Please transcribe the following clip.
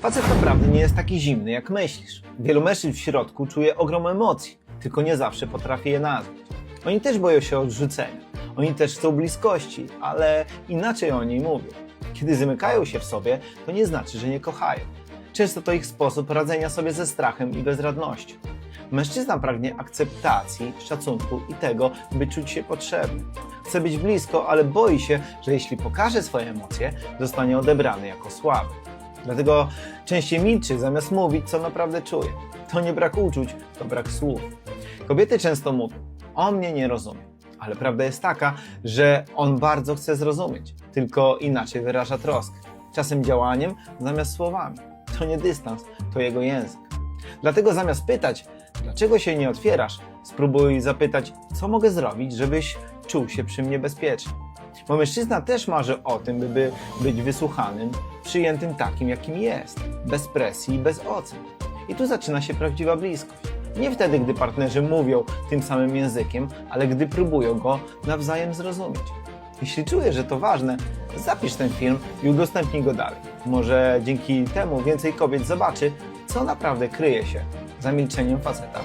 Facet naprawdę nie jest taki zimny, jak myślisz. Wielu mężczyzn w środku czuje ogrom emocji, tylko nie zawsze potrafi je nazwać. Oni też boją się odrzucenia. Oni też chcą bliskości, ale inaczej o niej mówią. Kiedy zamykają się w sobie, to nie znaczy, że nie kochają. Często to ich sposób radzenia sobie ze strachem i bezradnością. Mężczyzna pragnie akceptacji, szacunku i tego, by czuć się potrzebny. Chce być blisko, ale boi się, że jeśli pokaże swoje emocje, zostanie odebrany jako słaby. Dlatego częściej milczy, zamiast mówić, co naprawdę czuje. To nie brak uczuć, to brak słów. Kobiety często mówią: On mnie nie rozumie. Ale prawda jest taka, że on bardzo chce zrozumieć, tylko inaczej wyraża troskę. Czasem działaniem zamiast słowami. To nie dystans, to jego język. Dlatego zamiast pytać, dlaczego się nie otwierasz, spróbuj zapytać, co mogę zrobić, żebyś czuł się przy mnie bezpiecznie. Bo mężczyzna też marzy o tym, by być wysłuchanym, przyjętym takim, jakim jest, bez presji i bez ocen. I tu zaczyna się prawdziwa bliskość. Nie wtedy, gdy partnerzy mówią tym samym językiem, ale gdy próbują go nawzajem zrozumieć. Jeśli czujesz, że to ważne, zapisz ten film i udostępnij go dalej. Może dzięki temu więcej kobiet zobaczy, co naprawdę kryje się za milczeniem faceta.